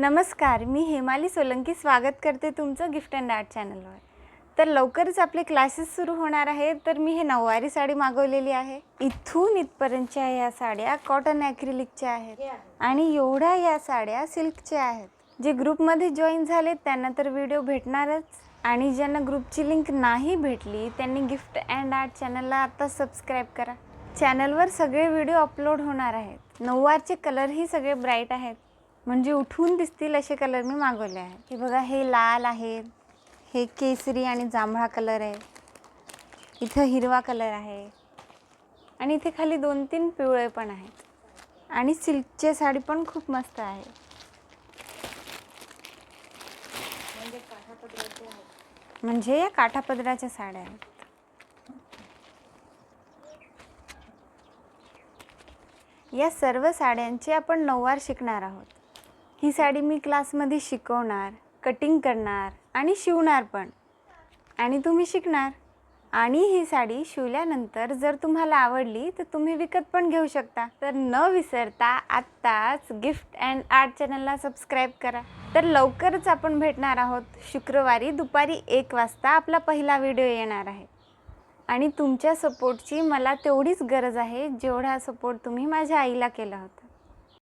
नमस्कार मी हेमाली सोलंकी स्वागत करते तुमचं गिफ्ट अँड आर्ट चॅनलवर. तर लवकरच आपले क्लासेस सुरू होणार आहेत तर मी हे नऊवारी साडी मागवलेली आहे. इथून इथपर्यंतच्या या साड्या कॉटन ॲक्रिलिकच्या आहेत आणि एवढ्या या साड्या सिल्कच्या आहेत. जे ग्रुपमध्ये जॉईन झाले त्यांना तर व्हिडिओ भेटणारच. आणि ज्यांना ग्रुपची लिंक नाही भेटली त्यांनी गिफ्ट अँड आर्ट चॅनलला आता सबस्क्राईब करा. चॅनलवर सगळे व्हिडिओ अपलोड होणार आहेत. नऊवारचे कलरही सगळे ब्राईट आहेत. म्हणजे उठून दिसतील असे कलर मी मागवले आहे. हे बघा हे लाल आहे हे केसरी आणि जांभळा कलर आहे. इथं हिरवा कलर आहे. आणि इथे खाली दोन तीन पिवळे पण आहेत. आणि सिल्कची साडी पण खूप मस्त आहे. म्हणजे या काठापदराच्या साड्या आहेत. या सर्व साड्यांचे आपण नऊवार शिकणार आहोत. ही साडी मी क्लासमध्ये शिकवणार कटिंग करणार आणि शिवणार पण. आणि तुम्ही शिकणार. आणि ही साडी शिवल्यानंतर जर तुम्हाला आवडली तर तुम्ही विकत पण घेऊ शकता. तर न विसरता आत्ताच गिफ्ट अँड आर्ट चॅनलला सबस्क्राईब करा. तर लवकरच आपण भेटणार आहोत. शुक्रवारी दुपारी एक वाजता आपला पहिला व्हिडिओ येणार आहे. आणि तुमच्या सपोर्टची मला तेवढीच गरज आहे जेवढा सपोर्ट तुम्ही माझ्या आईला केला होता.